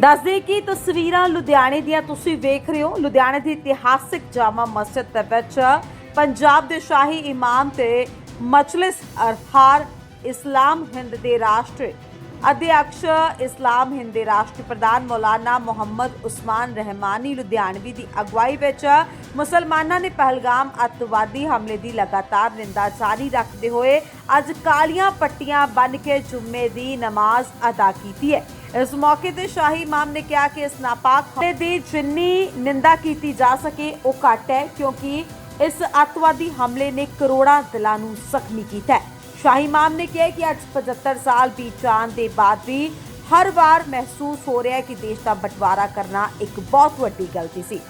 ਦੱਸਦੇ ਕਿ ਤਸਵੀਰਾਂ ਲੁਧਿਆਣੇ ਦੀਆਂ ਤੁਸੀਂ ਵੇਖ ਰਹੇ ਹੋ। ਲੁਧਿਆਣੇ ਦੀ ਇਤਿਹਾਸਿਕ ਜਾਮਾ ਮਸਜਿਦ ਦੇ ਵਿੱਚ ਪੰਜਾਬ ਦੇ ਸ਼ਾਹੀ ਇਮਾਮ ਤੇ ਮਜਲਿਸ ਅਰਹਾਰ ਇਸਲਾਮ ਹਿੰਦ ਦੇ ਰਾਸ਼ਟਰੀ ਅਧਿਕਸ਼ ਇਸਲਾਮ ਹਿੰਦ ਦੇ ਰਾਸ਼ਟਰੀ ਪ੍ਰਧਾਨ ਮੌਲਾਨਾ ਮੁਹੰਮਦ ਉਸਮਾਨ ਰਹਿਮਾਨੀ ਲੁਧਿਆਣਵੀ ਦੀ ਅਗਵਾਈ ਵਿੱਚ ਮੁਸਲਮਾਨਾਂ ਨੇ ਪਹਿਲਗਾਮ ਅੱਤਵਾਦੀ ਹਮਲੇ ਦੀ ਲਗਾਤਾਰ ਨਿੰਦਾ ਜਾਰੀ ਰੱਖਦੇ ਹੋਏ ਅੱਜ ਕਾਲੀਆਂ ਪੱਟੀਆਂ ਬੰਨ੍ਹ ਕੇ ਜੁਮੇ ਦੀ ਨਮਾਜ਼ ਅਦਾ ਕੀਤੀ ਹੈ। ਇਸ ਮੌਕੇ ਤੇ ਸ਼ਾਹੀ ਇਮਾਮ ਨੇ ਕਿਹਾ ਕਿ ਇਸ ਨਾਪਾਕ ਹਮਲੇ ਦੀ ਜਿੰਨੀ ਨਿੰਦਾ ਕੀਤੀ ਜਾ ਸਕੇ, ਉਹ ਘੱਟ ਹੈ, ਕਿਉਂਕਿ ਇਸ ਅੱਤਵਾਦੀ ਹਮਲੇ ਨੇ ਕਰੋੜਾਂ ਦਿਲਾਂ ਨੂੰ ਜ਼ਖਮੀ ਕੀਤਾ ਹੈ। ਸ਼ਾਹੀ ਇਮਾਮ ਨੇ ਕਿਹਾ ਕਿ ਅੱਜ 75 ਸਾਲ ਬੀਤ ਜਾਣ ਦੇ ਬਾਅਦ ਵੀ ਹਰ ਵਾਰ ਮਹਿਸੂਸ ਹੋ ਰਿਹਾ ਹੈ ਕਿ ਦੇਸ਼ ਦਾ ਬਟਵਾਰਾ ਕਰਨਾ ਇੱਕ ਬਹੁਤ ਵੱਡੀ ਗਲਤੀ ਸੀ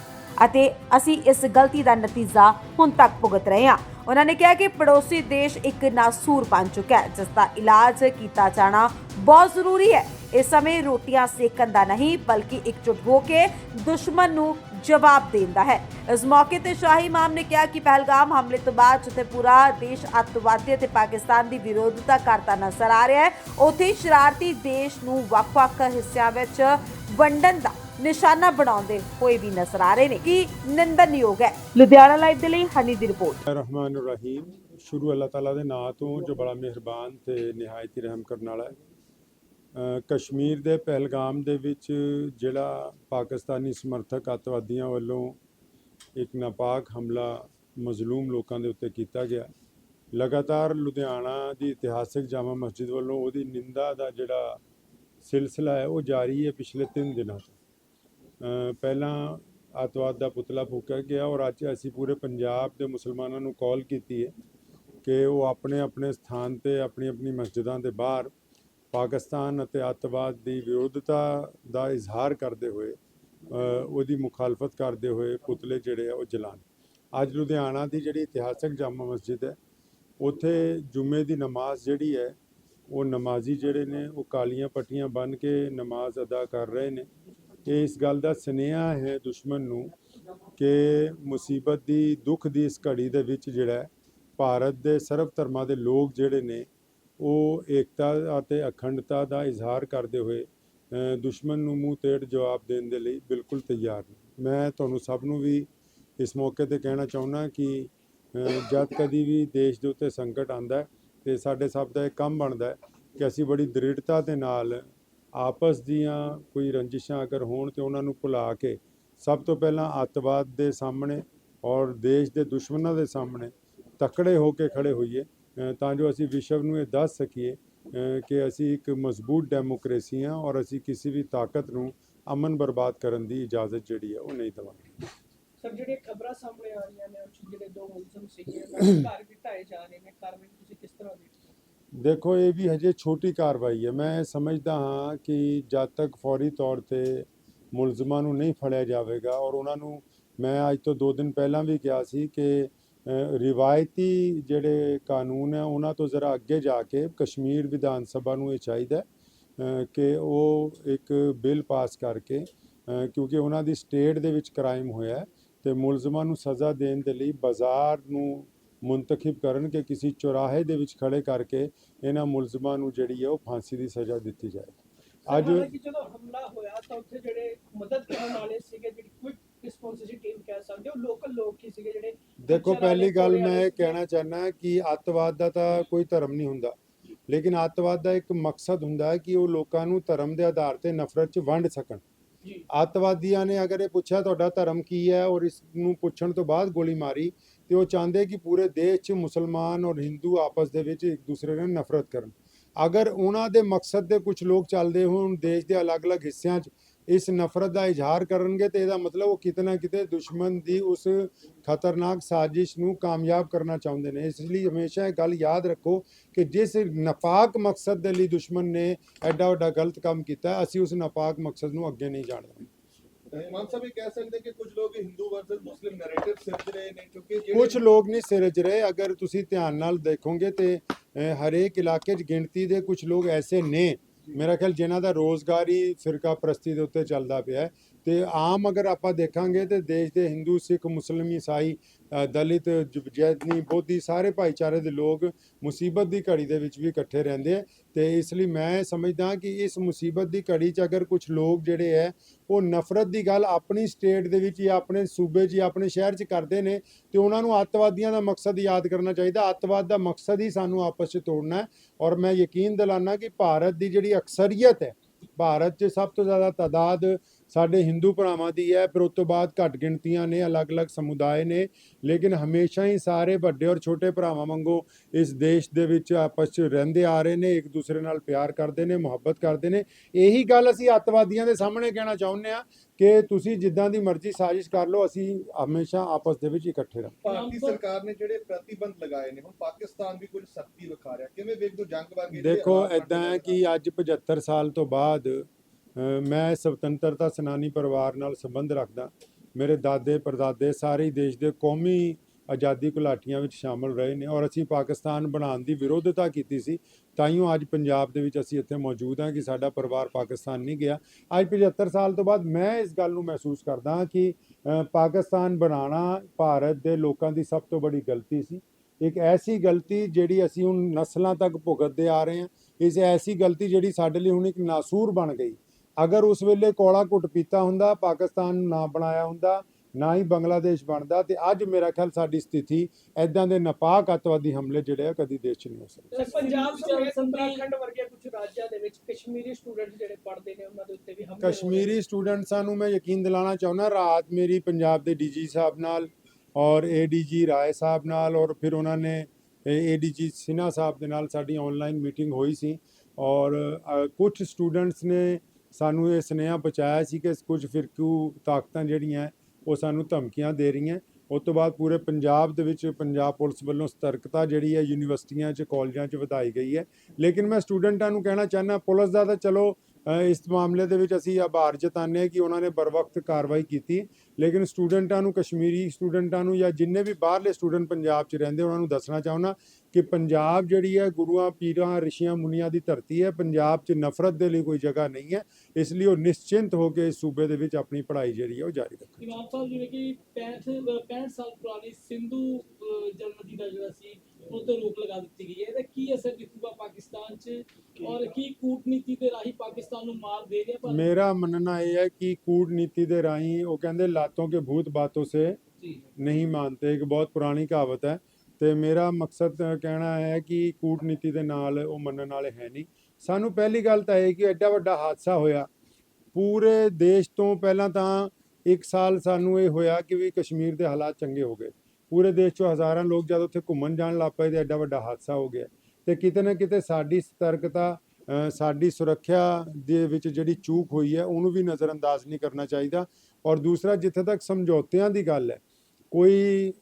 ਅਤੇ ਅਸੀਂ ਇਸ ਗਲਤੀ ਦਾ ਨਤੀਜਾ ਹੁਣ ਤੱਕ ਭੁਗਤ ਰਹੇ ਹਾਂ। ਉਹਨਾਂ ਨੇ ਕਿਹਾ ਕਿ ਪੜੋਸੀ ਦੇਸ਼ ਇੱਕ ਨਾਸੂਰ ਬਣ ਚੁੱਕਾ ਹੈ, ਜਿਸ ਦਾ ਇਲਾਜ ਕੀਤਾ ਜਾਣਾ ਬਹੁਤ ਜ਼ਰੂਰੀ ਹੈ। ਇਸ ਸਮੇਂ ਰੋਟੀਆਂ ਸੇਕਣ ਦਾ ਨਹੀਂ, ਬਲਕਿ ਇਕਜੁੱਟ ਹੋ ਕੇ ਦੁਸ਼ਮਣ ਨੂੰ ਜਵਾਬ ਦੇਣ ਦਾ ਹੈ। ਇਸ ਮੌਕੇ ਤੇ ਸ਼ਾਹੀ ਇਮਾਮ ਨੇ ਕਿਹਾ ਕਿ ਪਹਿਲਗਾਮ ਹਮਲੇ ਤੋਂ ਬਾਅਦ ਜਿੱਥੇ ਪੂਰਾ ਦੇਸ਼ ਅੱਤਵਾਦੀ ਅਤੇ ਪਾਕਿਸਤਾਨ ਦੀ ਵਿਰੋਧਤਾ ਕਰਦਾ ਨਜ਼ਰ ਆ ਰਿਹਾ ਹੈ, ਉੱਥੇ ਸ਼ਰਾਰਤੀ ਦੇਸ਼ ਨੂੰ ਵੱਖ-ਵੱਖ ਹਿੱਸਿਆਂ ਵਿੱਚ ਵੰਡਣ ਦਾ ਨਿਸ਼ਾਨਾ ਬਣਾਉਂਦੇ ਹੋਏ ਵੀ ਨਜ਼ਰ ਆ ਰਹੇ ਨੇ। ਕਿ ਨਿੰਦਨਯੋਗ ਹੈ? ਲੁਧਿਆਣਾ ਲਾਈਵ ਦੇ ਲਈ ਹਨੀ ਦੀ ਰਿਪੋਰਟ। ਰਹਿਮਾਨ ਰਹੀਮ। ਸ਼ੁਰੂ ਅੱਲਾਹ ਤਾਲਾ ਦੇ ਨਾਮ ਤੋਂ ਜੋ ਬੜਾ ਮਿਹਰਬਾਨ ਤੇ ਨਿਹਾਇਤ ਹੀ ਰਹਿਮ ਕਰਨ ਵਾਲਾ ਹੈ। ਕਸ਼ਮੀਰ ਦੇ ਪਹਿਲਗਾਮ ਦੇ ਵਿੱਚ ਜਿਹੜਾ ਪਾਕਿਸਤਾਨੀ ਸਮਰਥਕ ਅੱਤਵਾਦੀਆਂ ਵੱਲੋਂ ਇੱਕ ਨਾਪਾਕ ਹਮਲਾ ਮਜ਼ਲੂਮ ਲੋਕਾਂ ਦੇ ਉੱਤੇ ਕੀਤਾ ਗਿਆ। ਲਗਾਤਾਰ ਲੁਧਿਆਣਾ ਦੀ ਇਤਿਹਾਸਿਕ ਜਾਮਾ ਮਸਜਿਦ ਵੱਲੋਂ ਉਹਦੀ ਨਿੰਦਾ ਦਾ ਜਿਹੜਾ ਸਿਲਸਿਲਾ ਹੈ, ਉਹ ਜਾਰੀ ਹੈ ਪਿਛਲੇ 3 ਦਿਨਾਂ ਤੋਂ। ਪਹਿਲਾਂ ਅੱਤਵਾਦ ਦਾ ਪੁਤਲਾ ਫੂਕਿਆ ਗਿਆ ਔਰ ਅੱਜ ਅਸੀਂ ਪੂਰੇ ਪੰਜਾਬ ਦੇ ਮੁਸਲਮਾਨਾਂ ਨੂੰ ਕਾਲ ਕੀਤੀ ਹੈ ਕਿ ਉਹ ਆਪਣੇ ਆਪਣੇ ਸਥਾਨ ਤੇ ਆਪਣੀ ਆਪਣੀ ਮਸਜਿਦਾਂ ਦੇ ਬਾਹਰ ਪਾਕਿਸਤਾਨ ਅਤੇ ਅੱਤਵਾਦ ਦੀ ਵਿਰੋਧਤਾ ਦਾ ਇਜ਼ਹਾਰ ਕਰਦੇ ਹੋਏ ਉਹਦੀ ਮੁਖਾਲਫਤ ਕਰਦੇ ਹੋਏ ਪੁਤਲੇ ਜਿਹੜੇ ਆ ਉਹ ਜਲਾਣ ਅੱਜ ਲੁਧਿਆਣਾ ਦੀ ਜਿਹੜੀ ਇਤਿਹਾਸਕ ਜਾਮਾ ਮਸਜਿਦ ਹੈ, ਉੱਥੇ ਜੁਮੇ ਦੀ ਨਮਾਜ਼ ਜਿਹੜੀ ਹੈ, ਉਹ ਨਮਾਜ਼ੀ ਜਿਹੜੇ ਨੇ, ਉਹ ਕਾਲੀਆਂ ਪੱਟੀਆਂ ਬੰਨ੍ਹ ਕੇ ਨਮਾਜ਼ ਅਦਾ ਕਰ ਰਹੇ ਨੇ। ਇਹ ਇਸ ਗੱਲ ਦਾ ਸੁਨੇਹਾ ਹੈ ਦੁਸ਼ਮਣ ਨੂੰ ਕਿ ਮੁਸੀਬਤ ਦੀ, ਦੁੱਖ ਦੀ ਇਸ ਘੜੀ ਦੇ ਵਿੱਚ ਜਿਹੜਾ ਭਾਰਤ ਦੇ ਸਰਵ ਧਰਮਾਂ ਦੇ ਲੋਕ ਜਿਹੜੇ ਨੇ ਉਹ ਏਕਤਾ ਅਤੇ ਅਖੰਡਤਾ ਦਾ ਇਜ਼ਹਾਰ ਕਰਦੇ ਹੋਏ ਦੁਸ਼ਮਣ ਨੂੰ ਮੂੰਹ ਤੇੜ ਜਵਾਬ ਦੇਣ ਦੇ ਲਈ ਬਿਲਕੁਲ ਤਿਆਰ ਨੇ। ਮੈਂ ਤੁਹਾਨੂੰ ਸਭ ਨੂੰ ਵੀ ਇਸ ਮੌਕੇ ਤੇ ਕਹਿਣਾ ਚਾਹੁੰਦਾ ਕਿ ਜਦ ਕਦੀ ਵੀ ਦੇਸ਼ ਦੇ ਉੱਤੇ ਸੰਕਟ ਆਂਦਾ ਹੈ ਤੇ ਸਾਡੇ ਸਭ ਦਾ ਇਹ ਕੰਮ ਬਣਦਾ ਕਿ ਅਸੀਂ ਬੜੀ ਦ੍ਰਿੜਤਾ ਦੇ ਨਾਲ ਆਪਸ ਦੀਆਂ ਕੋਈ ਰੰਜਿਸ਼ਾਂ ਅਗਰ ਹੋਣ ਤੇ ਉਹਨਾਂ ਨੂੰ ਭੁਲਾ ਕੇ ਸਭ ਤੋਂ ਪਹਿਲਾਂ ਅੱਤਵਾਦ ਦੇ ਸਾਹਮਣੇ ਔਰ ਦੇਸ਼ ਦੇ ਦੁਸ਼ਮਣਾਂ ਦੇ ਸਾਹਮਣੇ ਤਕੜੇ ਹੋ ਕੇ ਖੜੇ ਹੋਈਏ ਤਾਂ ਜੋ ਅਸੀਂ ਵਿਸ਼ਵ ਨੂੰ ਇਹ ਦੱਸ ਸਕੀਏ ਕਿ ਅਸੀਂ ਇੱਕ ਮਜ਼ਬੂਤ ਡੈਮੋਕ੍ਰੇਸੀ ਹਾਂ ਔਰ ਅਸੀਂ ਕਿਸੇ ਵੀ ਤਾਕਤ ਨੂੰ ਅਮਨ ਬਰਬਾਦ ਕਰਨ ਦੀ ਇਜਾਜ਼ਤ ਜਿਹੜੀ ਹੈ ਉਹ ਨਹੀਂ ਦੇਵਾਂਗੇ। ਸਰ ਜਿਹੜੇ ਖਬਰਾਂ ਸਾਹਮਣੇ ਆ ਰਹੀਆਂ ਨੇ ਉਹ ਜਿਹੜੇ ਦੋ ਮੁਲਜ਼ਮ ਸੀਗੇ ਘਰ ਵੀ ਢਾਏ ਜਾ ਰਹੇ ਨੇ। ਕਾਰਵਾਈ ਤੁਸੀਂ ਕਿਸ ਤਰ੍ਹਾਂ ਦੇਖਦੇ ਦੇਖੋ ਇਹ ਵੀ ਹਜੇ ਛੋਟੀ ਕਾਰਵਾਈ ਹੈ। ਮੈਂ ਸਮਝਦਾ ਹਾਂ ਕਿ ਜਦ ਤੱਕ ਫੌਰੀ ਤੌਰ ਤੇ ਮੁਲਜ਼ਮਾਂ ਨੂੰ ਨਹੀਂ ਫੜਿਆ ਜਾਵੇਗਾ ਔਰ ਉਹਨਾਂ ਨੂੰ ਮੈਂ ਅੱਜ ਤੋਂ 2 ਦਿਨ ਪਹਿਲਾਂ ਵੀ ਕਿਹਾ ਸੀ ਕਿ ਰਿਵਾਇਤੀ ਜਿਹੜੇ ਕਾਨੂੰਨ ਹੈ ਉਹਨਾਂ ਤੋਂ ਜ਼ਰਾ ਅੱਗੇ ਜਾ ਕੇ ਕਸ਼ਮੀਰ ਵਿਧਾਨ ਸਭਾ ਨੂੰ ਇਹ ਚਾਹੀਦਾ ਕਿ ਉਹ ਇੱਕ ਬਿੱਲ ਪਾਸ ਕਰਕੇ ਕਿਉਂਕਿ ਉਹਨਾਂ ਦੀ ਸਟੇਟ ਦੇ ਵਿੱਚ ਕ੍ਰਾਈਮ ਹੋਇਆ ਤੇ ਮੁਲਜ਼ਮਾਂ ਨੂੰ ਸਜ਼ਾ ਦੇਣ ਦੇ ਲਈ ਬਾਜ਼ਾਰ ਨੂੰ ਮੁੰਤਖਬ ਕਰਨ ਕਿ ਕਿਸੇ ਚੌਰਾਹੇ ਦੇ ਵਿੱਚ ਖੜੇ ਕਰਕੇ ਇਹਨਾਂ ਮੁਲਜ਼ਮਾਂ ਨੂੰ ਜਿਹੜੀ ਹੈ ਉਹ ਫਾਂਸੀ ਦੀ ਸਜ਼ਾ ਦਿੱਤੀ ਜਾਏ ਅੱਜ ਜਦੋਂ ਹਮਲਾ ਹੋਇਆ ਤਾਂ ਉੱਥੇ ਜਿਹੜੇ ਮਦਦ ਕਰਨ ਵਾਲੇ ਸੀਗੇ ਜਿਹੜੀ ਕੁਇਕ ਰਿਸਪੌਂਸਿਵ ਟੀਮ ਕਹਿ ਸਕਦੇ ਹੋ? ਲੋਕਲ ਲੋਕ ਹੀ ਸੀਗੇ ਜਿਹੜੇ ਦੇਖੋ ਪਹਿਲੀ ਗੱਲ ਮੈਂ ਇਹ ਕਹਿਣਾ ਚਾਹਨਾ ਕਿ ਅੱਤਵਾਦ ਦਾ ਤਾਂ ਕੋਈ ਧਰਮ ਨਹੀਂ ਹੁੰਦਾ। ਲੇਕਿਨ ਅੱਤਵਾਦ ਦਾ ਇੱਕ ਮਕਸਦ ਹੁੰਦਾ ਹੈ ਕਿ ਉਹ ਲੋਕਾਂ ਨੂੰ ਧਰਮ ਦੇ ਆਧਾਰ ਤੇ ਨਫ਼ਰਤ 'ਚ ਵੰਡ ਸਕਣ। ਜੀ। ਅੱਤਵਾਦੀਆਂ ਨੇ ਅਗਰ ਇਹ ਪੁੱਛਿਆ ਤੁਹਾਡਾ ਧਰਮ ਕੀ ਹੈ ਔਰ ਇਸ ਨੂੰ ਪੁੱਛਣ ਤੋਂ ਬਾਅਦ ਗੋਲੀ ਮਾਰੀ ਤੇ ਉਹ ਚਾਹੁੰਦੇ ਕਿ ਪੂਰੇ ਦੇਸ਼ 'ਚ ਮੁਸਲਮਾਨ ਔਰ ਹਿੰਦੂ ਆਪਸ ਦੇ ਵਿੱਚ ਇੱਕ ਦੂਸਰੇ ਨਾਲ ਨਫ਼ਰਤ ਕਰਨ। ਅਗਰ ਉਹਨਾਂ ਦੇ ਮਕਸਦ ਦੇ ਕੁਝ ਲੋਕ ਚੱਲਦੇ ਹੋਣ ਦੇਸ਼ ਦੇ ਅਲੱਗ-ਅਲੱਗ ਹਿੱਸਿਆਂ 'ਚ ਇਸ ਨਫ਼ਰਤ ਦਾ ਇਜ਼ਹਾਰ ਕਰਨਗੇ ਤੇ ਇਹਦਾ ਮਤਲਬ ਉਹ ਕਿਤੇ ਨਾ ਕਿਤੇ ਦੁਸ਼ਮਣ ਦੀ ਉਸ ਖਤਰਨਾਕ ਸਾਜ਼ਿਸ਼ ਨੂੰ ਕਾਮਯਾਬ ਕਰਨਾ ਚਾਹੁੰਦੇ ਨੇ। ਇਸ ਲਈ ਹਮੇਸ਼ਾ ਇਹ ਗੱਲ ਯਾਦ ਰੱਖੋ ਕਿ ਜਿਸ ਨਾਪਾਕ ਮਕਸਦ ਦੇ ਲਈ ਦੁਸ਼ਮਣ ਨੇ ਐਡਾ ਵੱਡਾ ਗਲਤ ਕੰਮ ਕੀਤਾ ਅਸੀਂ ਉਸ ਨਾਪਾਕ ਮਕਸਦ ਨੂੰ ਅੱਗੇ ਨਹੀਂ ਜਾਣ ਦੇਵਾਂਗੇ ਇਮਾਮ ਸਾਹਿਬ ਇਹ ਕਹਿ ਸਕਦੇ ਕਿ ਕੁਝ ਲੋਕ ਹਿੰਦੂ ਵਰਸਸ ਮੁਸਲਿਮ ਨੈਰੇਟਿਵ ਸਿਰਜ ਰਹੇ ਨੇ ਕਿਉਂਕਿ ਕੁਝ ਲੋਕ ਨਹੀਂ ਸਿਰਜ ਰਹੇ। ਅਗਰ ਤੁਸੀਂ ਧਿਆਨ ਨਾਲ ਦੇਖੋਗੇ ਤੇ ਹਰੇਕ ਇਲਾਕੇ 'ਚ ਗਿਣਤੀ ਦੇ ਕੁਝ ਲੋਕ ਐਸੇ ਨੇ ਮੇਰਾ ਖਿਆਲ ਜਿਨ੍ਹਾਂ ਦਾ ਰੋਜ਼ਗਾਰ ਹੀ ਫਿਰਕਾ ਪ੍ਰਸਤੀ ਦੇ ਉੱਤੇ ਚੱਲਦਾ ਪਿਆ ਤੇ ਆਮ ਅਗਰ ਆਪਾਂ ਦੇਖਾਂਗੇ ਤੇ ਦੇਸ਼ ਦੇ ਹਿੰਦੂ, ਸਿੱਖ, ਮੁਸਲਿਮ, ਈਸਾਈ ਦਲਿਤ, ਜ- ਜੈਨੀ ਬੋਧੀ ਸਾਰੇ ਭਾਈਚਾਰੇ ਦੇ ਲੋਕ ਮੁਸੀਬਤ ਦੀ ਘੜੀ ਦੇ ਵਿੱਚ ਵੀ ਇਕੱਠੇ ਰਹਿੰਦੇ ਆ ਤੇ ਇਸ ਲਈ ਮੈਂ ਸਮਝਦਾ ਕਿ ਇਸ ਮੁਸੀਬਤ ਦੀ ਘੜੀ 'ਚ ਅਗਰ ਕੁਝ ਲੋਕ ਜਿਹੜੇ ਹੈ ਉਹ ਨਫ਼ਰਤ ਦੀ ਗੱਲ ਆਪਣੀ ਸਟੇਟ ਦੇ ਵਿੱਚ ਜਾਂ ਆਪਣੇ ਸੂਬੇ 'ਚ ਜਾਂ ਆਪਣੇ ਸ਼ਹਿਰ 'ਚ ਕਰਦੇ ਨੇ ਤੇ ਉਹਨਾਂ ਨੂੰ ਅੱਤਵਾਦੀਆਂ ਦਾ ਮਕਸਦ ਯਾਦ ਕਰਨਾ ਚਾਹੀਦਾ। ਅੱਤਵਾਦ ਦਾ ਮਕਸਦ ਹੀ ਸਾਨੂੰ ਆਪਸ 'ਚ ਤੋੜਨਾ ਹੈ ਔਰ ਮੈਂ ਯਕੀਨ ਦਿਲਾਨਾ ਕਿ ਭਾਰਤ ਦੀ ਜਿਹੜੀ ਅਕਸਰੀਅਤ ਹੈ ਭਾਰਤ 'ਚ ਸਭ ਤੋਂ ਜ਼ਿਆਦਾ ਤਾਦਾਦ ਸਾਡੇ ਹਿੰਦੂ ਭਰਾਵਾਂ ਦੀ ਹੈ ਫਿਰ ਉਸ ਤੋਂ ਬਾਅਦ ਘੱਟ ਗਿਣਤੀਆਂ ਨੇ ਅਲੱਗ-ਅਲੱਗ ਸਮੁਦਾਇ ਨੇ ਲੇਕਿਨ ਹਮੇਸ਼ਾ ਹੀ ਸਾਰੇ ਵੱਡੇ ਔਰ ਛੋਟੇ ਭਰਾਵਾਂ ਵਾਂਗੂ ਇਸ ਦੇਸ਼ ਦੇ ਵਿੱਚ ਆਪਸ 'ਚ ਰਹਿੰਦੇ ਆ ਰਹੇ ਨੇ ਇੱਕ ਦੂਸਰੇ ਨਾਲ ਪਿਆਰ ਕਰਦੇ ਨੇ ਮੁਹੱਬਤ ਕਰਦੇ ਨੇ। ਇਹੀ ਗੱਲ ਅਸੀਂ ਅੱਤਵਾਦੀਆਂ ਦੇ ਸਾਹਮਣੇ ਕਹਿਣਾ ਚਾਹੁੰਦੇ ਆ ਕਿ ਤੁਸੀਂ ਜਿੱਦਾਂ ਦੀ ਮਰਜ਼ੀ ਸਾਜ਼ਿਸ਼ ਕਰ ਲਓ ਅਸੀਂ ਹਮੇਸ਼ਾ ਆਪਸ ਦੇ ਵਿੱਚ ਇਕੱਠੇ ਰਹਾਂਗੇ। ਭਾਰਤੀ ਸਰਕਾਰ ਨੇ ਜਿਹੜੇ ਪ੍ਰਤੀਬੰਧ ਲਗਾਏ ਨੇ ਹੁਣ ਪਾਕਿਸਤਾਨ ਵੀ ਕੁਝ ਸਖਤੀ ਵਿਖਾ ਰਿਹਾ। ਕਿਵੇਂ ਵੇਖਦੇ ਜੰਗ ਵਰਗੇ ਦੇਖੋ ਹੈ ਕਿ ਅੱਜ 75 ਸਾਲ ਤੋਂ ਬਾਅਦ ਮੈਂ ਸੁਤੰਤਰਤਾ ਸੈਨਾਨੀ ਪਰਿਵਾਰ ਨਾਲ ਸੰਬੰਧ ਰੱਖਦਾ। ਮੇਰੇ ਦਾਦੇ, ਪਰਦਾਦੇ ਸਾਰੇ ਹੀ ਦੇਸ਼ ਦੇ ਕੌਮੀ ਆਜ਼ਾਦੀ ਘੁਲਾਟੀਆਂ ਵਿੱਚ ਸ਼ਾਮਲ ਰਹੇ ਨੇ ਔਰ ਅਸੀਂ ਪਾਕਿਸਤਾਨ ਬਣਾਉਣ ਦੀ ਵਿਰੋਧਤਾ ਕੀਤੀ ਸੀ। ਤਾਈਓ ਅੱਜ ਪੰਜਾਬ ਦੇ ਵਿੱਚ ਅਸੀਂ ਇੱਥੇ ਮੌਜੂਦ ਹਾਂ ਕਿ ਸਾਡਾ ਪਰਿਵਾਰ ਪਾਕਿਸਤਾਨ ਨਹੀਂ ਗਿਆ। ਅੱਜ 75 ਸਾਲ ਤੋਂ ਬਾਅਦ ਮੈਂ ਇਸ ਗੱਲ ਨੂੰ ਮਹਿਸੂਸ ਕਰਦਾ ਕਿ ਪਾਕਿਸਤਾਨ ਬਣਾਉਣਾ ਭਾਰਤ ਦੇ ਲੋਕਾਂ ਦੀ ਸਭ ਤੋਂ ਬੜੀ ਗਲਤੀ ਸੀ। ਇੱਕ ਐਸੀ ਗਲਤੀ ਜਿਹੜੀ ਅਸੀਂ ਹੁਣ ਨਸਲਾਂ ਤੱਕ ਭੁਗਤਦੇ ਆ ਰਹੇ ਹਾਂ। ਇਸ ਐਸੀ ਗਲਤੀ ਜਿਹੜੀ ਸਾਡੇ ਲਈ ਹੁਣ ਇੱਕ ਨਾਸੂਰ ਬਣ ਗਈ। ਅਗਰ ਉਸ ਵੇਲੇ ਕੋਲਾ ਘੁੱਟ ਪੀਤਾ ਹੁੰਦਾ ਪਾਕਿਸਤਾਨ ਨੂੰ ਨਾ ਬਣਾਇਆ ਹੁੰਦਾ ਨਾ ਹੀ ਬੰਗਲਾਦੇਸ਼ ਬਣਦਾ ਤੇ ਅੱਜ ਮੇਰਾ ਖਿਆਲ ਸਾਡੀ ਸਥਿਤੀ ਐਦਾਂ ਦੇ ਨਾਪਾਕ ਅੱਤਵਾਦੀ ਹਮਲੇ ਜਿਹੜੇ ਆ ਕਦੀ ਦੇਸ਼ 'ਚ ਨਹੀਂ ਹੋ ਸਕਦੇ ਪੰਜਾਬ ਸਮੇਤ ਉੱਤਰਾਖੰਡ ਵਰਗੇ ਕੁਝ ਰਾਜਾਂ ਦੇ ਵਿੱਚ ਕਸ਼ਮੀਰੀ ਸਟੂਡੈਂਟ ਜਿਹੜੇ ਪੜ੍ਹਦੇ ਨੇ ਉਹਨਾਂ ਦੇ ਉੱਤੇ ਵੀ ਹਮਲੇ। ਕਸ਼ਮੀਰੀ ਸਟੂਡੈਂਟਸਾਂ ਨੂੰ ਮੈਂ ਯਕੀਨ ਦਿਲਾਣਾ ਚਾਹੁੰਦਾ ਰਾਤ ਮੇਰੀ ਪੰਜਾਬ ਦੇ ਡੀਜੀ ਸਾਹਿਬ ਨਾਲ ਔਰ ਏਡੀਜੀ ਰਾਏ ਸਾਹਿਬ ਨਾਲ ਔਰ ਫਿਰ ਉਹਨਾਂ ਨੇ ਏਡੀਜੀ ਸਿਨਹਾ ਸਾਹਿਬ ਦੇ ਨਾਲ ਸਾਡੀ ਆਨਲਾਈਨ ਮੀਟਿੰਗ ਹੋਈ ਸੀ ਔਰ ਕੁਝ ਸਟੂਡੈਂਟਸ ਨੇ ਸਾਨੂੰ ਇਹ ਸੁਨੇਹਾ ਪਹੁੰਚਾਇਆ ਸੀ ਕਿ ਕੁਝ ਫਿਰਕੂ ਤਾਕਤਾਂ ਜਿਹੜੀਆਂ, ਉਹ ਸਾਨੂੰ ਧਮਕੀਆਂ ਦੇ ਰਹੀਆਂ। ਉਸ ਤੋਂ ਬਾਅਦ ਪੂਰੇ ਪੰਜਾਬ ਦੇ ਵਿੱਚ ਪੰਜਾਬ ਪੁਲਿਸ ਵੱਲੋਂ ਸਤਰਕਤਾ ਜਿਹੜੀ ਹੈ ਯੂਨੀਵਰਸਿਟੀਆਂ 'ਚ, ਕਾਲਜਾਂ 'ਚ ਵਧਾਈ ਗਈ ਹੈ। ਲੇਕਿਨ ਮੈਂ ਸਟੂਡੈਂਟਾਂ ਨੂੰ ਕਹਿਣਾ ਚਾਹੁੰਦਾ, ਪੁਲਿਸ ਦਾ ਤਾਂ ਚਲੋ ਇਸ ਮਾਮਲੇ ਦੇ ਵਿੱਚ ਅਸੀਂ ਆਭਾਰ ਜਤਾਉਂਦੇ ਹਾਂ ਕਿ ਉਹਨਾਂ ਨੇ ਬਰਵਕਤ ਕਾਰਵਾਈ ਕੀਤੀ। ਲੇਕਿਨ ਸਟੂਡੈਂਟਾਂ ਨੂੰ ਕਸ਼ਮੀਰੀ ਸਟੂਡੈਂਟਾਂ ਨੂੰ ਜਾਂ ਜਿੰਨੇ ਵੀ ਬਾਹਰਲੇ ਸਟੂਡੈਂਟ ਪੰਜਾਬ 'ਚ ਰਹਿੰਦੇ ਉਹਨਾਂ ਨੂੰ ਦੱਸਣਾ ਚਾਹੁੰਦਾ ਕਿ ਪੰਜਾਬ ਜਿਹੜੀ ਹੈ ਗੁਰੂਆਂ ਪੀਰਾਂ ਰਿਸ਼ੀਆਂ ਮੁਨੀਆਂ ਦੀ ਧਰਤੀ ਹੈ। ਪੰਜਾਬ 'ਚ ਨਫ਼ਰਤ ਦੇ ਲਈ ਕੋਈ ਜਗ੍ਹਾ ਨਹੀਂ ਹੈ। ਇਸ ਲਈ ਉਹ ਨਿਸ਼ਚਿੰਤ ਹੋ ਕੇ ਇਸ ਸੂਬੇ ਦੇ ਵਿੱਚ ਆਪਣੀ ਪੜ੍ਹਾਈ ਜਿਹੜੀ ਹੈ ਉਹ ਜਾਰੀ ਰੱਖਣ ਇਮਾਮ ਸਾਹਿਬ ਜਿਵੇਂ ਕਿ 65 65 ਸਾਲ ਪੁਰਾਣੀ ਸਿੰਧੂ ਅ, ਦਾ ਜਿਹੜਾ ਸੀ ਤੇ ਰੋਕ ਲਗਾ ਦਿੱਤੀ ਗਈ ਹੈ। ਇਹਦਾ ਕੀ ਅਸਰ ਦਿਖੂਗਾ ਪਾਕਿਸਤਾਨ 'ਚ ਔਰ ਕੀ ਕੂਟਨੀਤੀ ਦੇ ਰਾਹੀਂ ਪਾਕਿਸਤਾਨ ਨੂੰ ਮਾਰ ਦੇ ਰਿਹਾ ਪਰ ਮੇਰਾ ਮੰਨਣਾ ਇਹ ਹੈ ਕਿ ਕੂਟਨੀਤੀ ਦੇ ਰਾਹੀਂ ਉਹ ਕਹਿੰਦੇ ਲਾਤੋਂ ਕੇ ਭੂਤ ਬਾਤੋਂ ਸੇ ਜੀ। ਨਹੀਂ ਮਾਨਤੇ। ਇੱਕ ਬਹੁਤ ਪੁਰਾਣੀ ਕਹਾਵਤ ਹੈ ਤੇ ਮੇਰਾ ਮਕਸਦ ਅ, ਕਹਿਣਾ ਹੈ ਕਿ ਕੂਟਨੀਤੀ ਦੇ ਨਾਲ ਉਹ ਮੰਨਣ ਵਾਲੇ ਹੈ ਨਹੀਂ। ਸਾਨੂੰ ਪਹਿਲੀ ਗੱਲ ਤਾਂ ਇਹ ਕਿ ਐਡਾ ਵੱਡਾ ਹਾਦਸਾ ਹੋਇਆ। ਪੂਰੇ ਦੇਸ਼ ਤੋਂ ਪਹਿਲਾਂ ਤਾਂ ਇੱਕ ਸਾਲ ਸਾਨੂੰ ਇਹ ਹੋਇਆ ਕਿ ਵੀ ਕਸ਼ਮੀਰ ਦੇ ਹਾਲਾਤ ਚੰਗੇ ਹੋ ਗਏ। ਪੂਰੇ ਦੇਸ਼ ਚੋਂ ਹਜ਼ਾਰਾਂ ਲੋਕ ਜਦ ਉੱਥੇ ਘੁੰਮਣ ਜਾਣ ਲੱਗ ਪਏ ਤੇ ਐਡਾ ਵੱਡਾ ਹਾਦਸਾ ਹੋ ਗਿਆ। ਤੇ ਕਿਤੇ ਨਾ ਕਿਤੇ ਸਾਡੀ ਸਤਰਕਤਾ ਸਾਡੀ ਸੁਰੱਖਿਆ ਦੇ ਵਿੱਚ ਜਿਹੜੀ ਚੂਕ ਹੋਈ ਹੈ, ਉਹਨੂੰ ਵੀ ਨਜ਼ਰਅੰਦਾਜ਼ ਨਹੀਂ ਕਰਨਾ ਚਾਹੀਦਾ। ਔਰ ਦੂਸਰਾ, ਜਿੱਥੇ ਤੱਕ ਸਮਝੌਤਿਆਂ ਦੀ ਗੱਲ ਹੈ, ਕੋਈ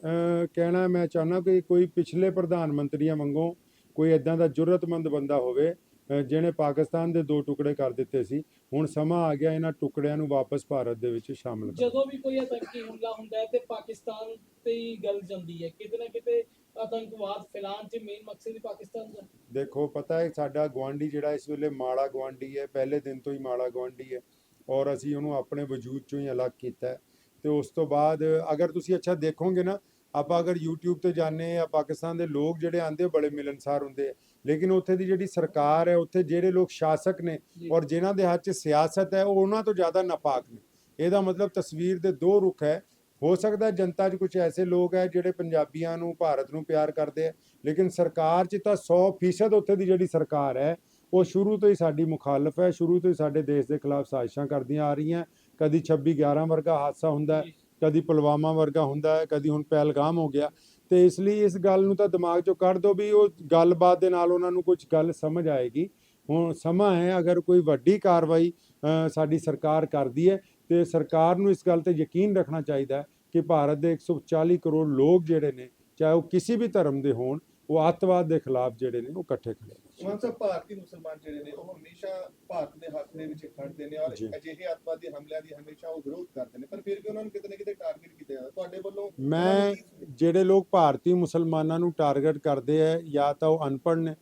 ਕਹਿਣਾ ਮੈਂ ਚਾਹੁੰਦਾ ਕਿ ਕੋਈ ਪਿਛਲੇ ਪ੍ਰਧਾਨ ਮੰਤਰੀਆਂ ਵਾਂਗੂ ਕੋਈ ਇਦਾਂ ਦਾ ਜੁਰਤਮੰਦ ਬੰਦਾ ਹੋਵੇ ਜਿਹਨੇ ਪਾਕਿਸਤਾਨ ਦੇ ਦੋ ਟੁਕੜੇ ਕਰ ਦਿੱਤੇ ਸੀ ਹੁਣ ਸਮਾਂ ਆ ਗਿਆ ਇਹਨਾਂ ਟੁਕੜਿਆਂ ਨੂੰ ਵਾਪਸ ਭਾਰਤ ਦੇ ਵਿੱਚ ਸ਼ਾਮਲ ਕਰਨ। ਜਦੋਂ ਵੀ ਕੋਈ ਆਤੰਕੀ ਹਮਲਾ ਹੁੰਦਾ ਹੈ ਤੇ ਪਾਕਿਸਤਾਨ ਤੇ ਹੀ ਗੱਲ ਜਾਂਦੀ ਹੈ। ਕਿਤੇ ਨਾ ਕਿਤੇ ਆਤੰਕਵਾਦ ਫੈਲਾਉਣ 'ਚ ਮੇਨ ਮਕਸਦ ਹੀ ਪਾਕਿਸਤਾਨ ਦਾ। ਦੇਖੋ ਪਤਾ ਹੈ ਸਾਡਾ ਗਵਾਂਢੀ ਜਿਹੜਾ ਇਸ ਵੇਲੇ ਮਾੜਾ ਗਵਾਂਢੀ ਹੈ ਪਹਿਲੇ ਦਿਨ ਤੋਂ ਹੀ ਮਾੜਾ ਗਵਾਂਢੀ ਹੈ ਔਰ ਅਸੀਂ ਉਹਨੂੰ ਆਪਣੇ ਵਜੂਦ ਚੋਂ ਹੀ ਅਲੱਗ ਕੀਤਾ ਤੇ ਉਸ ਤੋਂ ਬਾਅਦ ਅਗਰ ਤੁਸੀਂ ਅੱਛਾ ਦੇਖੋਗੇ ਨਾ ਆਪਾਂ ਅਗਰ YouTube ਤੇ ਜਾਣੇ ਆ ਪਾਕਿਸਤਾਨ ਦੇ ਲੋਕ ਜਿਹੜੇ ਆਂਦੇ ਬੜੇ ਮਿਲਨਸਾਰ ਹੁੰਦੇ ਆ ਲੇਕਿਨ ਉੱਥੇ ਦੀ ਜਿਹੜੀ ਸਰਕਾਰ ਹੈ ਉੱਥੇ ਜਿਹੜੇ ਲੋਕ ਸ਼ਾਸਕ ਨੇ। ਔਰ ਜਿਨ੍ਹਾਂ ਦੇ ਹੱਥ 'ਚ ਸਿਆਸਤ ਹੈ ਉਹ ਉਹਨਾਂ ਤੋਂ ਜ਼ਿਆਦਾ ਨਾਪਾਕ ਨੇ ਇਹਦਾ ਮਤਲਬ ਤਸਵੀਰ ਦੇ ਦੋ ਰੁਖ ਹੈ ਹੋ ਸਕਦਾ ਜਨਤਾ 'ਚ ਕੁਝ ਐਸੇ ਲੋਕ ਹੈ ਜਿਹੜੇ ਪੰਜਾਬੀਆਂ ਨੂੰ ਭਾਰਤ ਨੂੰ ਪਿਆਰ ਕਰਦੇ ਆ ਲੇਕਿਨ ਸਰਕਾਰ 'ਚ ਤਾਂ 100% ਉੱਥੇ ਦੀ ਜਿਹੜੀ ਸਰਕਾਰ ਹੈ ਉਹ ਸ਼ੁਰੂ ਤੋਂ ਹੀ ਸਾਡੀ ਮੁਖਾਲਫ ਹੈ ਸ਼ੁਰੂ ਤੋਂ ਹੀ ਸਾਡੇ ਦੇਸ਼ ਦੇ ਖਿਲਾਫ ਸਾਜ਼ਿਸ਼ਾਂ ਕਰਦੀਆਂ ਆ ਰਹੀਆਂ ਕਦੀ 26 11 ਵਰਗਾ ਹਾਦਸਾ ਹੁੰਦਾ। ਕਦੀ ਪੁਲਵਾਮਾ ਵਰਗਾ ਹੁੰਦਾ ਹੈ ਕਦੀ ਹੁਣ ਪਹਿਲਗਾਮ ਹੋ ਗਿਆ ਤੇ ਇਸ ਲਈ ਇਸ ਗੱਲ ਨੂੰ ਤਾਂ ਦਿਮਾਗ 'ਚੋਂ ਕੱਢ ਦਿਓ ਵੀ ਉਹ ਗੱਲਬਾਤ ਦੇ ਨਾਲ ਉਹਨਾਂ ਨੂੰ ਕੁਝ ਗੱਲ ਸਮਝ ਆਏਗੀ। ਹੁਣ ਸਮਾਂ ਹੈ, ਅਗਰ ਕੋਈ ਵੱਡੀ ਕਾਰਵਾਈ ਸਾਡੀ ਸਰਕਾਰ ਕਰਦੀ ਹੈ ਤੇ ਸਰਕਾਰ ਨੂੰ ਇਸ ਗੱਲ ਤੇ ਯਕੀਨ ਰੱਖਣਾ ਚਾਹੀਦਾ ਕਿ ਭਾਰਤ ਦੇ 140 ਕਰੋੜ ਲੋਕ ਜਿਹੜੇ ਨੇ, ਚਾਹੇ ਉਹ ਕਿਸੇ ਵੀ ਧਰਮ ਦੇ ਹੋਣ ਉਹ ਅੱਤਵਾਦ ਦੇ ਖਿਲਾਫ ਜਿਹੜੇ ਨੇ ਉਹ ਇਕੱਠੇ ਖੜੇ ਨੇ। ਮਾਨ ਸਾਹਿਬ ਭਾਰਤੀ ਮੁਸਲਮਾਨ ਜਿਹੜੇ ਨੇ ਉਹ ਹਮੇਸ਼ਾ ਭਾਰਤ ਦੇ ਹੱਕ ਦੇ ਵਿੱਚ ਖੜਦੇ ਨੇ ਔਰ ਜੀ। ਅਜਿਹੇ ਅੱਤਵਾਦੀ ਹਮਲਿਆਂ ਦੀ ਹਮੇਸ਼ਾ ਉਹ ਵਿਰੋਧ ਕਰਦੇ ਨੇ। ਪਰ ਫਿਰ ਵੀ ਉਹਨਾਂ ਨੂੰ ਕਿਤੇ ਨਾ ਕਿਤੇ ਟਾਰਗੇਟ ਕੀਤਾ ਜਾਂਦਾ। ਤੁਹਾਡੇ ਵੱਲੋਂ ਉਹਨਾਂ ਮੈਂ ਨੂੰ ਕੀ- ਜਿਹੜੇ ਲੋਕ ਭਾਰਤੀ ਮੁਸਲਮਾਨਾਂ ਨੂੰ ਟਾਰਗੇਟ ਕਰਦੇ ਆ ਜਾਂ ਤਾਂ ਉਹ ਅਨਪੜ੍ਹ ਨੇ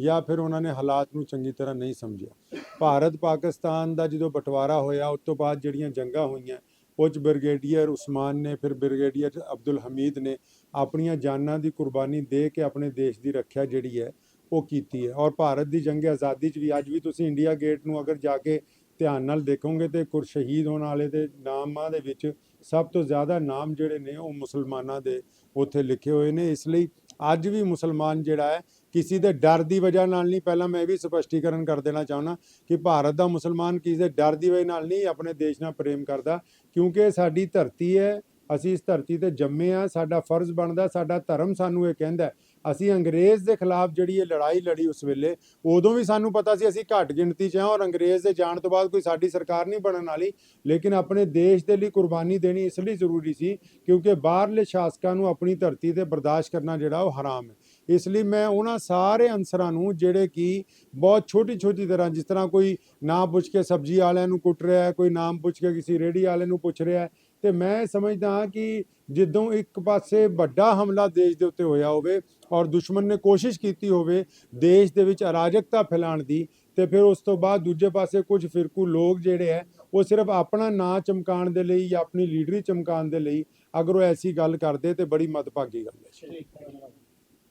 ਜਾਂ ਫਿਰ ਉਹਨਾਂ ਨੇ ਹਾਲਾਤ ਨੂੰ ਚੰਗੀ ਤਰ੍ਹਾਂ ਨਹੀਂ ਸਮਝਿਆ। ਭਾਰਤ ਪਾਕਿਸਤਾਨ ਦਾ ਜਦੋਂ ਬਟਵਾਰਾ ਹੋਇਆ ਉਸ ਤੋਂ ਬਾਅਦ ਜਿਹੜੀਆਂ ਜੰਗਾਂ ਹੋਈਆਂ ਕੁਝ ਬ੍ਰਿਗੇਡੀਅਰ ਉਸਮਾਨ ਨੇ, ਫਿਰ ਬ੍ਰਿਗੇਡੀਅਰ ਅਬਦੁਲ ਹਮੀਦ ਨੇ ਆਪਣੀਆਂ ਜਾਨਾਂ ਦੀ ਕੁਰਬਾਨੀ ਦੇ ਕੇ ਆਪਣੇ ਦੇਸ਼ ਦੀ ਰੱਖਿਆ ਜਿਹੜੀ ਹੈ, ਉਹ ਕੀਤੀ ਹੈ। ਔਰ ਭਾਰਤ ਦੀ ਜੰਗ ਆਜ਼ਾਦੀ 'ਚ ਵੀ ਅੱਜ ਵੀ ਤੁਸੀਂ ਇੰਡੀਆ ਗੇਟ ਨੂੰ ਅਗਰ ਜਾ ਕੇ ਧਿਆਨ ਨਾਲ ਦੇਖੋਗੇ ਤੇ ਕੁਰ ਸ਼ਹੀਦ ਹੋਣ ਵਾਲੇ ਦੇ ਨਾਮਾਂ ਦੇ ਵਿੱਚ ਸਭ ਤੋਂ ਜ਼ਿਆਦਾ ਨਾਮ ਜਿਹੜੇ ਨੇ ਉਹ ਮੁਸਲਮਾਨਾਂ ਦੇ ਉੱਥੇ ਲਿਖੇ ਹੋਏ ਨੇ। ਇਸ ਲਈ ਅੱਜ ਵੀ ਮੁਸਲਮਾਨ ਜਿਹੜਾ ਹੈ ਕਿਸੇ ਦੇ ਡਰ ਦੀ ਵਜ੍ਹਾ ਨਾਲ ਨਹੀਂ, ਪਹਿਲਾਂ ਮੈਂ ਇਹ ਵੀ ਸਪਸ਼ਟੀਕਰਨ ਕਰ ਦੇਣਾ ਚਾਹੁੰਦਾ ਕਿ ਭਾਰਤ ਦਾ ਮੁਸਲਮਾਨ ਕਿਸੇ ਦੇ ਡਰ ਦੀ ਵਜ੍ਹਾ ਨਾਲ ਨਹੀਂ, ਆਪਣੇ ਦੇਸ਼ ਨਾਲ ਪ੍ਰੇਮ ਕਰਦਾ, ਕਿਉਂਕਿ ਇਹ ਸਾਡੀ ਧਰਤੀ ਹੈ, ਅਸੀਂ ਇਸ ਧਰਤੀ ਤੇ ਜੰਮੇ ਆ ਸਾਡਾ ਫਰਜ਼ ਬਣਦਾ, ਸਾਡਾ ਧਰਮ ਸਾਨੂੰ ਇਹ ਕਹਿੰਦਾ ਅਸੀਂ ਅੰਗਰੇਜ਼ ਦੇ ਖਿਲਾਫ ਜਿਹੜੀ ਇਹ ਲੜਾਈ ਲੜੀ ਉਸ ਵੇਲੇ, ਉਦੋਂ ਵੀ ਸਾਨੂੰ ਪਤਾ ਸੀ ਅਸੀਂ ਘੱਟ ਗਿਣਤੀ 'ਚ ਹਾਂ ਔਰ ਅੰਗਰੇਜ਼ ਦੇ ਜਾਣ ਤੋਂ ਬਾਅਦ ਕੋਈ ਸਾਡੀ ਸਰਕਾਰ ਨਹੀਂ ਬਣਨ ਵਾਲੀ, ਲੇਕਿਨ ਆਪਣੇ ਦੇਸ਼ ਦੇ ਲਈ ਕੁਰਬਾਨੀ ਦੇਣੀ ਇਸ ਲਈ ਜ਼ਰੂਰੀ ਸੀ, ਕਿਉਂਕਿ ਬਾਹਰਲੇ ਸ਼ਾਸਕਾਂ ਨੂੰ ਆਪਣੀ ਧਰਤੀ ਤੇ ਬਰਦਾਸ਼ਤ ਕਰਨਾ ਜਿਹੜਾ ਉਹ ਹਰਾਮ ਹੈ। ਇਸ ਲਈ ਮੈਂ ਉਹਨਾਂ ਸਾਰੇ ਅਨਸਰਾਂ ਨੂੰ ਜਿਹੜੇ ਕਿ ਬਹੁਤ ਛੋਟੀ ਛੋਟੀ ਤਰ੍ਹਾਂ ਜਿਸ ਤਰ੍ਹਾਂ ਕੋਈ ਨਾਮ ਪੁੱਛ ਕੇ ਸਬਜ਼ੀ ਵਾਲਿਆਂ ਨੂੰ ਕੁੱਟ ਰਿਹਾ ਹੈ, ਕੋਈ ਨਾਮ ਪੁੱਛ ਕੇ ਕਿਸੇ ਰੇੜੀ ਵਾਲੇ ਨੂੰ ਪੁੱਛ ਰਿਹਾ ਹੈ, ਤੇ ਮੈਂ ਸਮਝਦਾ ਹਾਂ ਕਿ ਜਦੋਂ ਇੱਕ ਪਾਸੇ ਵੱਡਾ ਹਮਲਾ ਦੇਸ਼ ਦੇ ਉੱਤੇ ਹੋਇਆ ਹੋਵੇ ਔਰ ਦੁਸ਼ਮਣ ਨੇ ਕੋਸ਼ਿਸ਼ ਕੀਤੀ ਹੋਵੇ ਦੇਸ਼ ਦੇ ਵਿੱਚ ਅਰਾਜਕਤਾ ਫੈਲਾਉਣ ਦੀ, ਤੇ ਫਿਰ ਉਸ ਤੋਂ ਬਾਅਦ ਦੂਜੇ ਪਾਸੇ ਕੁਝ ਫਿਰਕੂ ਲੋਕ ਜਿਹੜੇ ਹੈ, ਉਹ ਸਿਰਫ ਆਪਣਾ ਨਾਂ ਚਮਕਾਉਣ ਦੇ ਲਈ ਜਾਂ ਆਪਣੀ ਲੀਡਰੀ ਚਮਕਾਉਣ ਦੇ ਲਈ ਅਗਰ ਉਹ ਐਸੀ ਗੱਲ ਕਰਦੇ ਤੇ ਬੜੀ ਮਦਭਾਗੀ ਗੱਲ ਹੈ।